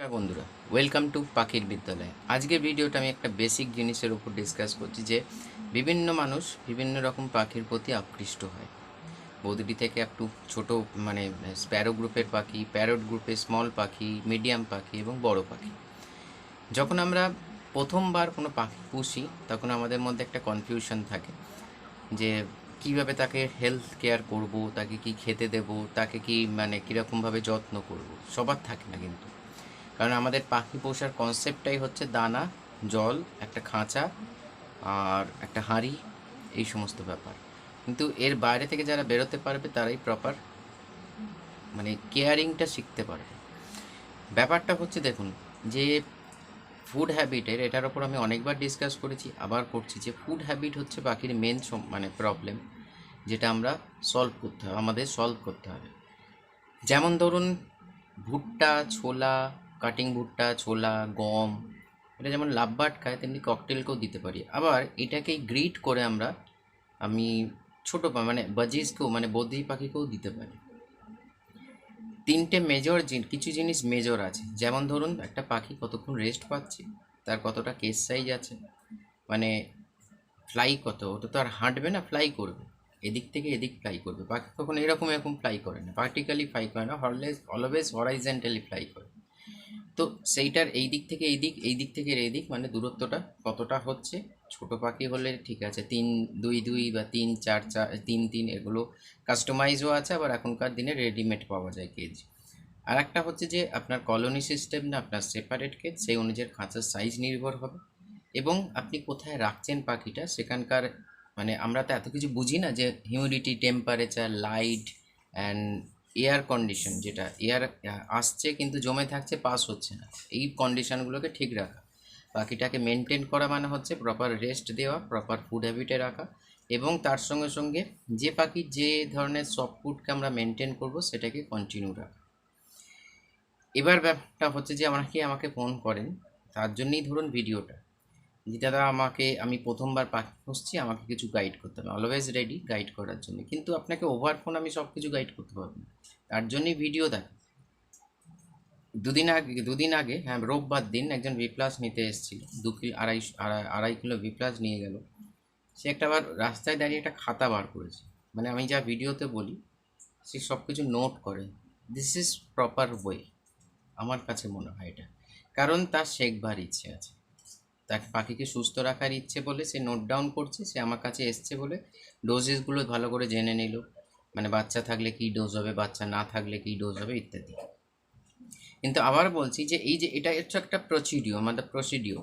নমস্কার বন্ধুরা welcome to পাখির বিদ্যালয়। আজকের ভিডিওটা আমি একটা বেসিক জিনিসের উপর ডিসকাস করছি যে, বিভিন্ন মানুষ বিভিন্ন রকম পাখির প্রতি আকৃষ্ট হয়। বৌদিটি থেকে একটু ছোট মানে স্প্যারো গ্রুপের পাখি প্যারট গ্রুপের স্মল পাখি মিডিয়াম পাখি এবং বড় পাখি। যখন আমরা প্রথমবার কোনো পাখি পুষি, তখন আমাদের মধ্যে একটা কনফিউশন থাকে যে, কীভাবে তাকে হেলথ কেয়ার করব, তাকে কি খেতে দেব, তাকে কি মানে কীরকমভাবে যত্ন করব, সবার থাকে না কিন্তু। কারণ আমাদের পাখি পোষার কনসেপ্টটাই হচ্ছে দানা, জল, একটা খাঁচা আর একটা হাঁড়ি, এই সমস্ত ব্যাপার। কিন্তু এর বাইরে থেকে যারা বেরোতে পারবে, তারাই প্রপার মানে কেয়ারিংটা শিখতে পারবে। ব্যাপারটা হচ্ছে, দেখুন, যে ফুড হ্যাবিটের এটার ওপর আমি অনেকবার ডিসকাস করেছি, আবার করছি, যে ফুড হ্যাবিট হচ্ছে পাখির মেন মানে প্রবলেম যেটা আমরা সলভ করতে হবে আমাদের সলভ করতে হবে। যেমন ধরুন, ভুট্টা, ছোলা কাটিং ভুট্টা ছোলা, গম, এটা যেমন লাভবাট খায়, তেমনি ককটেলকেও দিতে পারি। আবার এটাকেই গ্রিট করে আমরা, আমি ছোটো মানে বাজিসকেও মানে বদ্রি পাখিকেও দিতে পারি। তিনটে মেজর কিছু জিনিস মেজর আছে। যেমন ধরুন, একটা পাখি কতক্ষণ রেস্ট পাচ্ছে, তার কতটা কেস সাইজ আছে মানে ফ্লাই কত ওটা তো আর হাঁটবে না ফ্লাই করবে। এদিক থেকে এদিক ফ্লাই করবে। পাখি কখনো এরকম এরকম ফ্লাই করে না। পার্টিক্যালি ফ্লাই করে না হরলেস অলওয়েজ হরাইজেন্টালি ফ্লাই করে। তো সেইটার এই দিক থেকে এই দিক এই দিক থেকে এই দিক মানে দূরত্বটা কতটা হচ্ছে? ছোট পাখি হলে ঠিক আছে, তিন, দুই দুই বা তিন, চার চার, তিন তিন এগুলো কাস্টমাইজও আছে, আবার এখনকার দিনে রেডিমেড পাওয়া যায় কেজ আর একটা হচ্ছে যে আপনার কলোনি সিস্টেম না, আপনার সেপারেট কেজ সেই অনুযায়ী খাঁচার সাইজ নির্ভর হবে। এবং আপনি কোথায় রাখছেন পাখিটা, সেখানকার মানে আমরা তো এত কিছু বুঝি না যে humidity temperature light and air condition যেটা এয়ার আসছে কিন্তু জমে থাকছে পাস হচ্ছে না। এই কন্ডিশনগুলোকে ঠিক রাখা। পাখিটাকে মেনটেন করা মানে হচ্ছে প্রপার রেস্ট দেওয়া প্রপার ফুড হ্যাবিটে রাখা এবং তার সঙ্গে সঙ্গে যে পাখির যে ধরনের সফট ফুডকে আমরা মেনটেন করব, সেটাকে কন্টিনিউ রাখা। এবার ব্যাপারটা হচ্ছে যে আমাকে আমাকে ফোন করেন, তার জন্যই ধরুন ভিডিওটা যে দাদা আমাকে, আমি প্রথমবার পাখি খুঁজছি, আমাকে কিছু গাইড করতে হবে। অলওয়েজ রেডি গাইড করার জন্য। কিন্তু আপনাকে ওভার ফোন আমি সব কিছু গাইড করতে পারব না। তার জন্যই ভিডিও দেখ। দুদিন আগে দুদিন আগে হ্যাঁ রোববার দিন একজন ভি প্লাস নিতে এসেছিল। দু কিলো, আড়াই আড়াই কিলো ভি প্লাস নিয়ে গেল। সে একটা বার রাস্তায় দাঁড়িয়ে একটা খাতা বার করেছে। মানে আমি যা ভিডিওতে বলি, সে সব কিছু নোট করে। দিস ইজ প্রপার ওয়ে আমার কাছে মনে হয় এটা। কারণ তার শেখবার ইচ্ছে আছে। তাকে পাখিকে সুস্থ রাখার ইচ্ছে বলে সে নোট ডাউন করছে, সে আমার কাছে এসছে বলে ডোজেসগুলো ভালো করে জেনে নিল। মানে বাচ্চা থাকলে কী ডোজ হবে, বাচ্চা না থাকলে কী ডোজ হবে, ইত্যাদি। কিন্তু আবার বলছি যে এই যে এটা হচ্ছে একটা প্রসিডিও আমাদের প্রসিডিও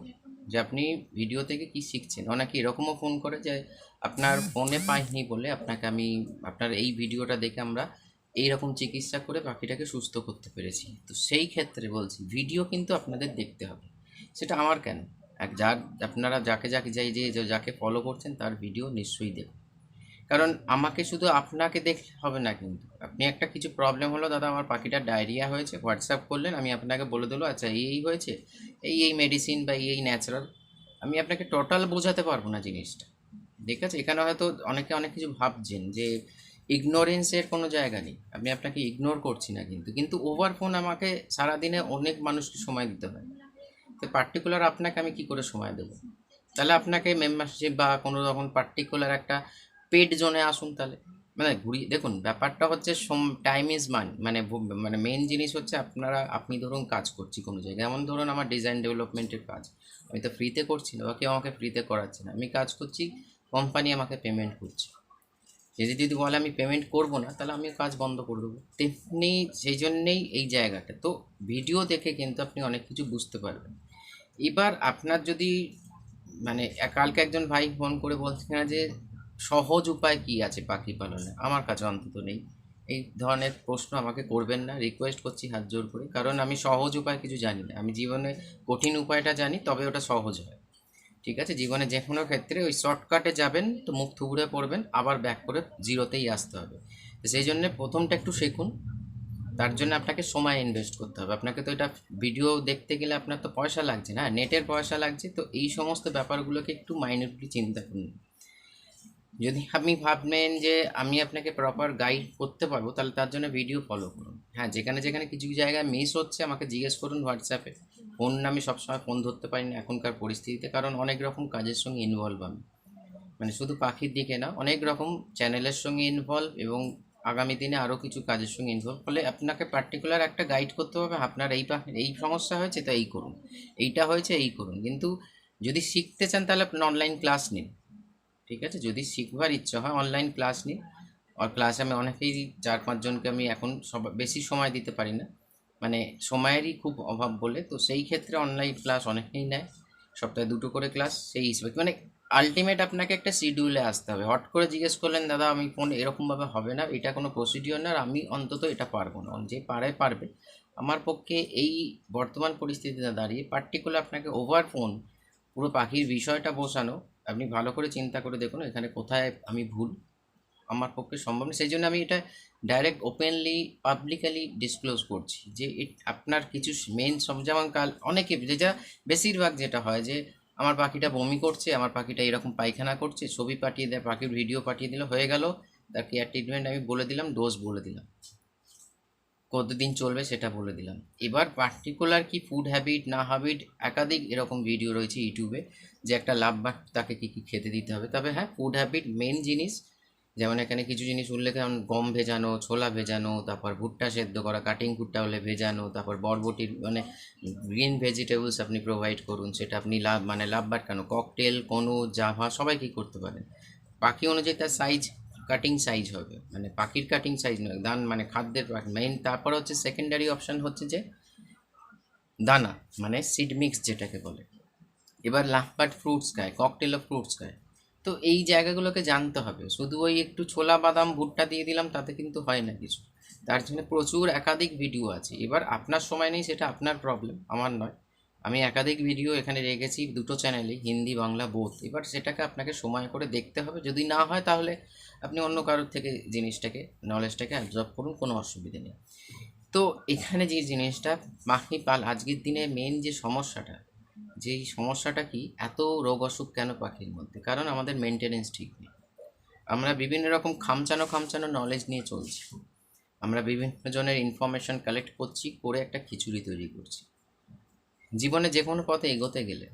যে আপনি ভিডিও থেকে কি শিখছেন? অনেকে এরকমও ফোন করে যে আপনার ফোনে পাইনি বলে আপনাকে আমি, আপনার এই ভিডিওটা দেখে আমরা এই রকম চিকিৎসা করে পাখিটাকে সুস্থ করতে পেরেছি। তো সেই ক্ষেত্রে বলছি ভিডিও কিন্তু আপনাদের দেখতে হবে। সেটা আমার কেন? এক যার আপনারা যাকে যাকে যাই যে যে যাকে ফলো করছেন তার ভিডিও নিশ্চয়ই দেখুন। কারণ আমাকে শুধু আপনাকে দেখলে হবে না কিন্তু। আপনি একটা কিছু প্রবলেম হলো, দাদা আমার পাখিটার ডায়রিয়া হয়েছে হোয়াটসঅ্যাপ করলেন, আমি আপনাকে বলে দিলো আচ্ছা এই হয়েছে, এই এই মেডিসিন বা এই ন্যাচারাল আমি আপনাকে টোটাল বোঝাতে পারব না জিনিসটা। ঠিক আছে? এখানে হয়তো অনেকে অনেক কিছু ভাবছেন যে ইগনোরেন্সের কোনো জায়গা নেই। আমি আপনাকে ইগনোর করছি না কিন্তু। কিন্তু ওভার ফোন আমাকে সারাদিনে অনেক মানুষকে সময় দিতে হয়। পার্টিকুলার আপনাকে আমি কি করে সময় দেবো? তাহলে আপনাকে মেম্বারশিপ বা কোনো রকম পার্টিকুলার একটা পেড জোনে আসুন তাহলে। মানে ঘুরি দেখুন, ব্যাপারটা হচ্ছে সোম টাইম ইজ মান মানে মানে মেন জিনিস হচ্ছে আপনারা, আপনি ধরুন কাজ করছি কোনো জায়গায়। যেমন ধরুন আমার ডিজাইন ডেভেলপমেন্টের কাজ। আমি তো ফ্রিতে করছি না বা কেউ আমাকে ফ্রিতে করাচ্ছে না। আমি কাজ করছি কোম্পানি আমাকে পেমেন্ট করছে। যদি যদি বলে আমি পেমেন্ট করব না, তাহলে আমি কাজ বন্ধ করে দেবো। তেমনি, সেই জন্যেই এই জায়গাটা। তো ভিডিও দেখে কিন্তু আপনি অনেক কিছু বুঝতে পারবেন। এবার আপনার যদি মানে কালকে একজন ভাই ফোন করে বলছে না যে, সহজ উপায় কি আছে পাখি পালনে? আমার কাছে অন্তত নেই। এই ধরনের প্রশ্ন আমাকে করবেন না। রিকোয়েস্ট করছি হাত জোর করে। কারণ আমি সহজ উপায় কিছু জানি না। আমি জীবনে কঠিন উপায়টা জানি, তবে ওটা সহজ হয়। ঠিক আছে? জীবনে যে কোনো ক্ষেত্রে ওই শর্টকাটে যাবেন, তো মুখ থুবড়ে পড়বেন, আবার ব্যাক করে জিরোতেই আসতে হবে। সেই জন্য প্রথমটা একটু শিখুন। তার জন্য আপনাকে সময় ইনভেস্ট করতে হবে। আপনাকে তো এটা ভিডিও দেখতে গেলে আপনার তো পয়সা লাগছে না নেটের পয়সা লাগছে, তো এই সমস্ত ব্যাপারগুলোকে একটু মাইনরলি চিন্তা করুন। যদি আপনি ভাববেন যে আমি আপনাকে প্রপার গাইড করতে পারব, তাহলে তার জন্য ভিডিও ফলো করুন। হ্যাঁ যেখানে যেখানে কিছু কিছু জায়গায় মিস হচ্ছে, আমাকে জিজ্ঞেস করুন হোয়াটসঅ্যাপে ফোন আমি সবসময় ফোন ধরতে পারি না, এখনকার পরিস্থিতিতে, কারণ অনেক রকম কাজের সঙ্গে ইনভলভ আমি। মানে শুধু পাখির দিকে না, অনেক রকম চ্যানেলের সঙ্গে ইনভলভ এবং আগামী দিনে আরও কিছু কাজের সঙ্গে ইনভলভ ফলে আপনাকে পার্টিকুলার একটা গাইড করতে হবে, আপনার এই এই সমস্যা হয়েছে তো এই করুন। এইটা হয়েছে, এই করুন। কিন্তু যদি শিখতে চান তাহলে আপনি অনলাইন ক্লাস নিন। ঠিক আছে? যদি শিখবার ইচ্ছা হয় অনলাইন ক্লাস নিন। আর ক্লাসে আমি অনেকেই চার পাঁচজনকে আমি এখন সব বেশি সময় দিতে পারি না। মানে সময়েরই খুব অভাব বলে। তো সেই ক্ষেত্রে অনলাইন ক্লাস অনেকেই নেয়। সপ্তাহে দুটো করে ক্লাস সেই হিসেবে। মানে আলটিমেট আপনাকে একটা শিডিউলে আসতে হবে। হট করে জিজ্ঞেস করলেন, দাদা, আমি ফোন এরকমভাবে হবে না, এটা কোনো প্রসিডিওর না, আর আমি অন্তত এটা পারব না। যে পারে, পারবে। আমার পক্ষে এই বর্তমান পরিস্থিতিতে দাঁড়িয়ে পার্টিকুলার আপনাকে ওভার ফোন পুরো পাখির বিষয়টা বসানো, আপনি ভালো করে চিন্তা করে দেখুন এখানে কোথায় আমি ভুল। আমার পক্ষে সম্ভব না। সেই জন্য আমি এটা ডাইরেক্ট ওপেনলি পাবলিকালি ডিসক্লোজ করছি যে আপনার কিছু মেন সব যেমন কাল অনেকে যেটা বেশিরভাগ যেটা হয় যে আমার পাখিটা বমি করছে, আমার পাখিটা এরকম পায়খানা করছে, ছবি পাঠিয়ে দেয়, পাখির ভিডিও পাঠিয়ে দিল, হয়ে গেল। তার কেয়ার ট্রিটমেন্ট আমি বলে দিলাম ডোজ বলে দিলাম। কতদিন চলবে সেটা বলে দিলাম। এবার পার্টিকুলার কি ফুড হ্যাবিট না হ্যাবিট একাধিক এরকম ভিডিও রয়েছে ইউটিউবে যে একটা লাভ তাকে কী কী খেতে দিতে হবে। তবে হ্যাঁ ফুড হ্যাবিট মেন জিনিস যেমন এখানে কিছু জিনিস উল্লেখ, যেমন গম ভেজানো, ছোলা ভেজানো, তারপর ভুট্টা সেদ্ধ করা কাটিং ভুট্টা হলে ভেজানো, তারপর বরবটির মানে গ্রিন ভেজিটেবলস আপনি প্রোভাইড করুন, সেটা আপনি লাভ মানে লাভবার কেন? ককটেল কোনো জাভা, সবাই কী করতে পারেন পাখি অনুযায়ী তার সাইজ কাটিং সাইজ হবে। মানে পাখির কাটিং সাইজ নয়, দান মানে খাদ্যের মেইন তারপর হচ্ছে সেকেন্ডারি অপশান হচ্ছে যে দানা মানে সিড মিক্স যেটাকে বলে। এবার লাভবার্ড ফ্রুটস খায় ককটেল অফ ফ্রুটস খায়। তো এই জায়গাগুলোকে জানতে হবে। শুধু ওই একটু ছোলা, বাদাম, ভুট্টা দিয়ে দিলাম, তাতে কিন্তু হয় না কিছু। তার জন্য প্রচুর একাধিক ভিডিও আছে। এবার আপনার সময় নেই, সেটা আপনার প্রবলেম আমার নয়। আমি একাধিক ভিডিও এখানে রেখেছি, দুটো চ্যানেলে হিন্দি, বাংলা বোধ এবার সেটাকে আপনাকে সময় করে দেখতে হবে। যদি না হয়, তাহলে আপনি অন্য কারোর থেকে জিনিসটাকে নলেজটাকে অ্যাবজর্ব করুন, কোনো অসুবিধে নেই। তো এখানে যে জিনিসটা পাখি পাল আজকের দিনে মেন যে সমস্যাটা যেই সমস্যাটা কি, এত রোগ অসুখ কেন পাখির মধ্যে? কারণ আমাদের মেনটেনেন্স ঠিক নেই। আমরা বিভিন্ন রকম খামচানো খামচানো নলেজ নিয়ে চলছি। আমরা বিভিন্ন জনের ইনফরমেশন কালেক্ট করছি, করে একটা খিচুড়ি তৈরি করছি। জীবনে যে কোনো পথে এগোতে গেলে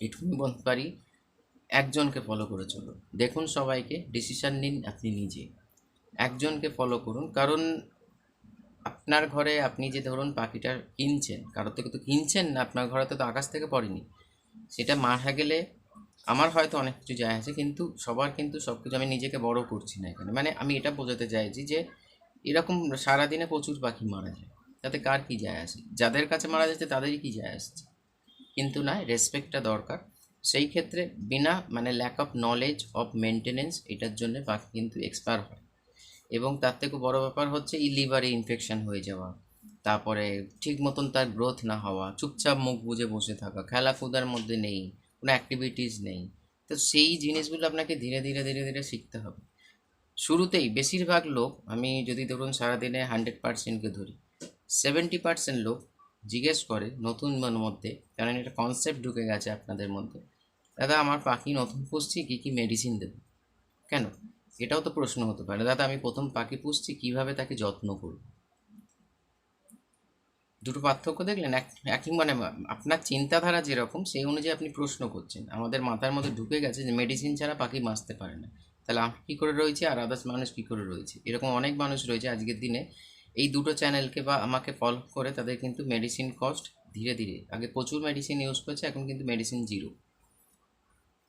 এটুকুনি বলতে পারি, একজনকে ফলো করে চলুন। দেখুন সবাইকে ডিসিশান নিন আপনি নিজে। একজনকে ফলো করুন। কারণ আপনার ঘরে আপনি যে ধরুন পাখিটা কিনছেন, কারোর থেকে তো কিনছেন না, আপনার ঘরে তো আকাশ থেকে পড়েনি। সেটা মারা গেলে আমার হয়তো অনেক কিছু যায় আছে, কিন্তু সবার কিন্তু সব কিছু আমি নিজেকে বড় করছি না এখানে। মানে আমি এটা বোঝাতে চাইছি যে এরকম সারাদিনে প্রচুর পাখি মারা যায়। তাতে কার কী যায় আসে যাদের কাছে মারা যাচ্ছে তাদেরই কী যায় আসছে? কিন্তু না রেসপেক্টটা দরকার। সেই ক্ষেত্রে বিনা মানে lack of knowledge of maintenance এটার জন্য পাখি কিন্তু এক্সপায়ার হয়। এবং তার থেকে বড় ব্যাপার হচ্ছে এই লিভারে ইনফেকশন হয়ে যাওয়া। তারপরে ঠিক মতন তার গ্রোথ না হওয়া, চুপচাপ মুখ বুজে বসে থাকা খেলাকুদার মধ্যে নেই, কোনো অ্যাক্টিভিটিস নেই। তো সেই জিনিসগুলো আপনাকে ধীরে ধীরে ধীরে ধীরে শিখতে হবে। শুরুতেই বেশিরভাগ লোক, আমি যদি ধরুন সারাদিনে হান্ড্রেড পার্সেন্টকে ধরি সেভেন্টি পার্সেন্ট লোক জিজ্ঞেস করে নতুন মধ্যে, কারণ এটা কনসেপ্ট ঢুকে গেছে আপনাদের মধ্যে, দাদা, আমার পাখি নতুন পুষছি, কী কী মেডিসিন দেবো? কেন? এটাও তো প্রশ্ন হতে পারে। দাদা, আমি প্রথম পাখি পুষছি, কীভাবে তাকে যত্ন করব? দুটো পার্থক্য দেখলেন? এক একই মানে আপনার চিন্তাধারা যেরকম, সেই অনুযায়ী আপনি প্রশ্ন করছেন। আমাদের মাথার মধ্যে ঢুকে গেছে যে মেডিসিন ছাড়া পাখি বাঁচতে পারে না। তাহলে আমি কী করে রয়েছে আর আদার্স মানুষ কী করে রয়েছে? এরকম অনেক মানুষ রয়েছে আজকের দিনে। এই দুটো চ্যানেলকে বা আমাকে ফলো করে তাদের কিন্তু মেডিসিন কস্ট ধীরে ধীরে, আগে প্রচুর মেডিসিন ইউজ করছে, এখন কিন্তু মেডিসিন জিরো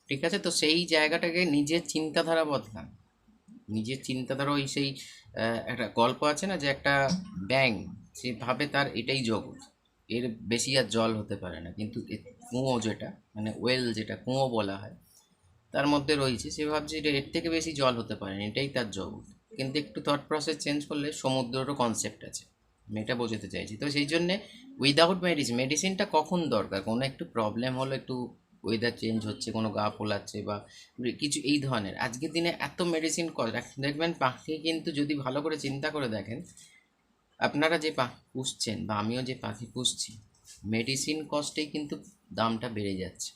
ঠিক আছে? তো সেই জায়গাটাকে নিজের চিন্তাধারা বদলান। নিজের চিন্তাধারা ওই সেই একটা গল্প আছে না যে একটা ব্যাং সে ভাবে তার এটাই জগৎ। এর বেশি আর জল হতে পারে না। কিন্তু কুঁয়ো যেটা মানে ওয়েল যেটা, কুঁয়ো বলা হয়, তার মধ্যে রয়েছে। সে ভাবছে এটা এর থেকে বেশি জল হতে পারে না, এটাই তার জগৎ। কিন্তু একটু থট প্রসেস চেঞ্জ করলে সমুদ্রেরও কনসেপ্ট আছে। আমি এটা বোঝাতে চাইছি। তো সেই জন্যে উইদাউট মেডিসিন মেডিসিনটা কখন দরকার? কোনো একটু প্রবলেম হলো, একটু ওয়েদার চেঞ্জ হচ্ছে, কোনো গা পোলাচ্ছে বা কিছু এই ধরনের। আজকের দিনে এত মেডিসিন দেখবেন পাখি কিন্তু যদি ভালো করে চিন্তা করে দেখেন, আপনারা যে পাখি পুষছেন বা আমিও যে পাখি পুষছি মেডিসিন কস্টেই কিন্তু দামটা বেড়ে যাচ্ছে।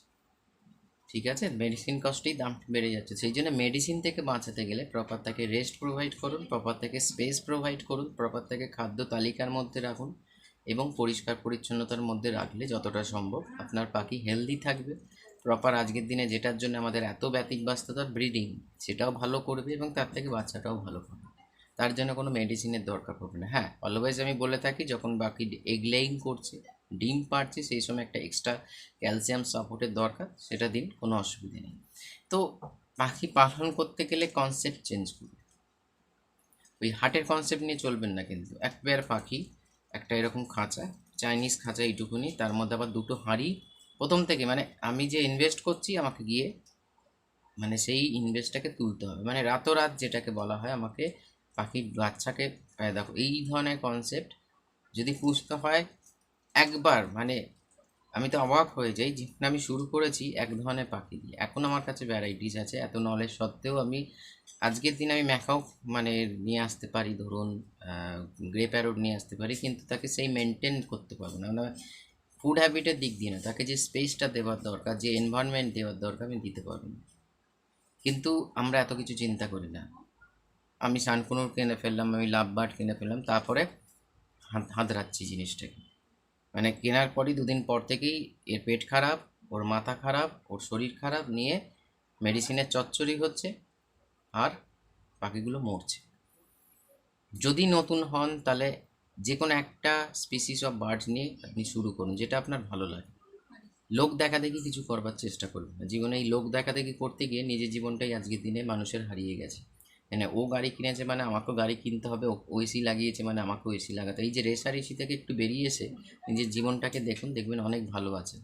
ঠিক আছে? মেডিসিন কস্টেই দাম বেড়ে যাচ্ছে। সেই জন্য মেডিসিন থেকে বাঁচাতে গেলে প্রপার তাকে রেস্ট প্রোভাইড করুন প্রপার তাকে স্পেস প্রোভাইড করুন প্রপার তাকে খাদ্য তালিকার মধ্যে রাখুন এবং পরিষ্কার পরিচ্ছন্নতার মধ্যে রাখলে যতটা সম্ভব আপনার পাখি হেলদি থাকবে। প্রপার আজকের দিনে যেটার জন্য আমাদের এত ব্যতিক ব্যস্ততার ব্রিডিং সেটাও ভালো করবে এবং তার থেকে বাচ্চাটাও ভালো করবে। তার জন্য কোনো মেডিসিনের দরকার পড়বে না। হ্যাঁ অলওয়েজ আমি বলে থাকি, যখন বাকি এগলেইং করছে, ডিম পাড়ছে, সেই সময় একটা এক্সট্রা ক্যালসিয়াম সাপোর্টের দরকার, সেটা দিন, কোনো অসুবিধা নেই। তো পাখি পালন করতে গেলে কনসেপ্ট চেঞ্জ করবে। ওই হাটের কনসেপ্ট নিয়ে চলবেন না কিন্তু। এক পেয়ার পাখি একটা এরকম খাঁচা চাইনিজ খাঁচা এইটুকুনি, তার মধ্যে আবার দুটো হাঁড়ি প্রথম থেকে মানে আমি যে ইনভেস্ট করছি আমাকে গিয়ে মানে সেই ইনভেস্টটাকে তুলতে হবে। মানে রাতোরাত যেটাকে বলা হয় আমাকে পাখির বাচ্চাকে কর- এই ধরনের কনসেপ্ট যদি পুষতে হয়, একবার মানে আমি তো অবাক হয়ে যাই, যখন আমি শুরু করেছি এক ধরনের পাখি দিয়ে। এখন আমার কাছে ভ্যারাইটিস আছে, এত নলেজ সত্ত্বেও আমি আজকের দিনে আমি ম্যাকাও মানে নিয়ে আসতে পারি, ধরুন গ্রে প্যারোড নিয়ে আসতে পারি, কিন্তু তাকে সেই মেনটেন করতে পারব না। মানে ফুড হ্যাবিটের দিক দিয়ে না, তাকে যে স্পেসটা দেওয়ার দরকার, যে এনভায়রনমেন্ট দেওয়ার দরকার আমি দিতে পারব না। কিন্তু আমরা এত কিছু চিন্তা করি না। আমি সানকুনুর কিনে ফেললাম, আমি লাভ বার্ড কিনে ফেললাম, তারপরে হাত হাতড়াচ্ছি জিনিসটাকে। মানে কেনার পরই দুদিন পর থেকেই এর পেট খারাপ, ওর মাথা খারাপ, ওর শরীর খারাপ নিয়ে মেডিসিনের চচ্চড়ি হচ্ছে আর পাখিগুলো মরছে। যদি নতুন হন তাহলে যে কোনো একটা স্পিসিস অফ বার্ড নিয়ে আপনি শুরু করুন, যেটা আপনার ভালো লাগে। লোক দেখা দেখি কিছু করবার চেষ্টা করবেন না। জীবনে এই লোক দেখা দেখি করতে গিয়ে নিজের জীবনটাই আজকের দিনে মানুষের হারিয়ে গেছে। মানে ও গাড়ি কিনেছে মানে আমাকেও গাড়ি কিনতে হবে, ও এসি লাগিয়েছে মানে আমাকেও এসি লাগাতে এই যে রেসার এসি থেকে একটু বেরিয়ে এসে নিজের জীবনটাকে দেখুন, দেখবেন অনেক ভালো আছে।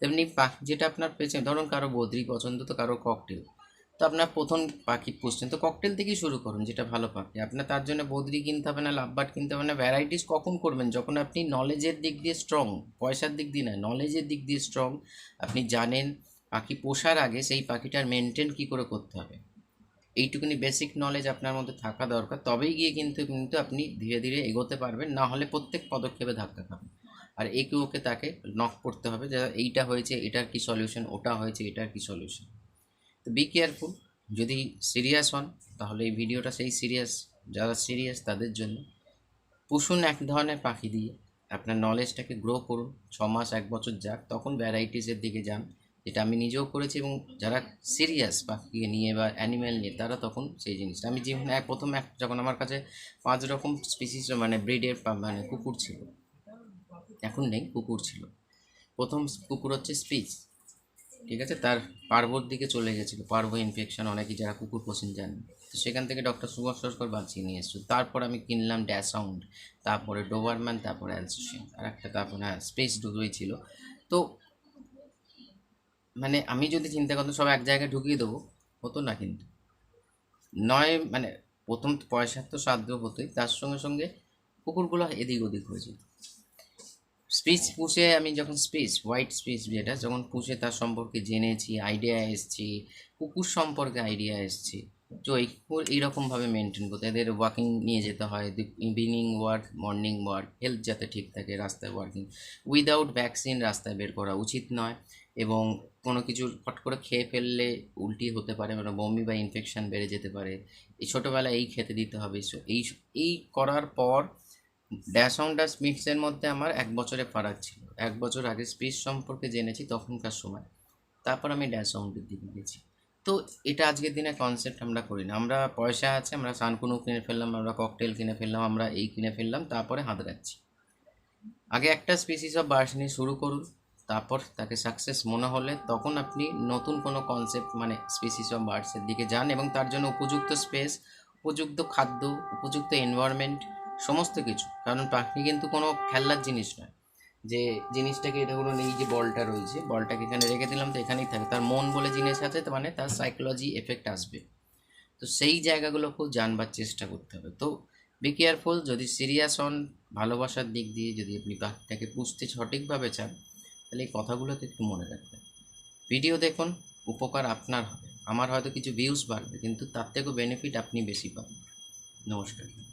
তেমনি যেটা আপনার পেছনে, ধরুন কারও বদ্রি পছন্দ তো কারও ককটেল তো আপনার প্রথম পাখি পুষছেন তো ককটেল থেকেই শুরু করুন, যেটা ভালো পাখি। আপনার তার জন্য বদ্রি কিনতে হবে না লাভবাট কিনতে হবে না ভ্যারাইটিস কখন করবেন? যখন আপনি নলেজের দিক দিয়ে স্ট্রং পয়সার দিক দিয়ে না নলেজের দিক দিয়ে স্ট্রং আপনি জানেন পাখি পোষার আগে সেই পাখিটার মেনটেন কী করে করতে হবে। এইটুকুনি বেসিক নলেজ আপনার মধ্যে থাকা দরকার, তবেই গিয়ে কিন্তু কিন্তু আপনি ধীরে ধীরে এগোতে পারবেন, না হলে প্রত্যেক পদক্ষেপে ধাক্কা খাবেন। আর একে ওকে তাকে নক করতে হবে যে এইটা হয়েছে, এটার কি সলিউশন ওটা হয়েছে, এটার কি সলিউশন বি কেয়ারফুল যদি সিরিয়াস হন, তাহলে এই ভিডিওটা সেই সিরিয়াস যারা সিরিয়াস তাদের জন্য পুষুন এক ধরনের পাখি দিয়ে আপনার নলেজটাকে গ্রো করুন, ছ মাস, এক বছর যাক, তখন ভ্যারাইটিসের দিকে যান, যেটা আমি নিজেও করেছি এবং যারা সিরিয়াস পাখিকে নিয়ে বা অ্যানিম্যাল নিয়ে, তারা তখন সেই জিনিসটা, আমি জীবনে এক প্রথম এক, যখন আমার কাছে পাঁচ রকম স্পিসিস মানে ব্রিডের মানে কুকুর ছিল, এখন নেই, কুকুর ছিল। প্রথম কুকুর হচ্ছে স্পিচ ঠিক আছে? তার পার্বর দিকে চলে গেছিল। পার্ব ইনফেকশন অনেকেই যারা কুকুর পোষেন জানেন তো সেখান থেকে ডক্টর সুভাষ সরকার বাঁচিয়ে নিয়ে এসেছিল। তারপর আমি কিনলাম ড্যাসাউন্ড তারপরে ডোবারম্যান তারপরে অ্যালসোশিয়ান আর একটা তারপর হ্যাঁ স্পেস ডুবই ছিল। তো মানে আমি যদি চিন্তা করতাম সব এক জায়গায় ঢুকিয়ে দেবো, হতো না কিন্তু। নয় মানে প্রথম পয়সার তো সাধ্য হতোই। তার সঙ্গে সঙ্গে কুকুরগুলো এদিক ওদিক হয়ে যেত। স্পিচ পুষে আমি যখন স্পিচ হোয়াইট স্পিচ যেটা, যখন পুষে তার সম্পর্কে জেনেছি আইডিয়া এসছি, কুকুর সম্পর্কে আইডিয়া এসছি, তো এই এইরকমভাবে মেনটেন করতে এদের ওয়াকিং নিয়ে যেতে হয় evening walk morning walk health যাতে ঠিক থাকে, রাস্তায় ওয়ার্কিং উইদাউট ভ্যাকসিন রাস্তায় বের করা উচিত নয় এবং কোনো কিছু ফট করে খেয়ে ফেললে উল্টি হতে পারে মানে বমি বা ইনফেকশান বেড়ে যেতে পারে। এই ছোটোবেলায় এই খেতে দিতে হবে। এই এই করার পর ড্যাসং ডাস মিক্সের মধ্যে আমার এক বছরে ফারাক ছিল। এক বছর আগে স্পিচ সম্পর্কে জেনেছি তখনকার সময়। তারপর আমি ড্যাসাউন্ডের দিকে গেছি তো এটা আজকের দিনে কনসেপ্ট আমরা করি না। আমরা পয়সা আছে, আমরা সানকুনু কিনে ফেললাম, আমরা ককটেল কিনে ফেললাম, আমরা এই কিনে ফেললাম, তারপরে হাত রাখছি। আগে একটা স্পিসিস অফ বার্স নিয়ে শুরু করুন, তারপর তাকে সাকসেস মনে হলে তখন আপনি নতুন কোনো কনসেপ্ট মানে স্পিসিস অফ বার্ডসের দিকে যান এবং তার জন্য উপযুক্ত স্পেস উপযুক্ত খাদ্য, উপযুক্ত এনভায়রনমেন্ট সমস্ত কিছু। কারণ পাখি কিন্তু কোনো খেলনার জিনিস নয়। যে জিনিসটাকে এটা হলো এই যে বলটা রয়েছে, বলটাকে এখানে রেখে দিলাম তো এখানেই থাকে। তার মন বলে জিনিস আছে মানে তার সাইকোলজি এফেক্ট আসবে। তো সেই জায়গাগুলোকেও জানবার চেষ্টা করতে হবে। তো বি কেয়ারফুল যদি সিরিয়াস হন, ভালোবাসার দিক দিয়ে যদি আপনি পাখিটাকে পুষতে সঠিকভাবে চান, তাহলে এই কথাগুলোকে একটু মনে রাখবেন। ভিডিও দেখুন, উপকার আপনার হবে। আমার হয়তো কিছু ভিউজ বাড়বে, কিন্তু তার থেকেও বেনিফিট আপনি বেশি পাবেন। নমস্কার।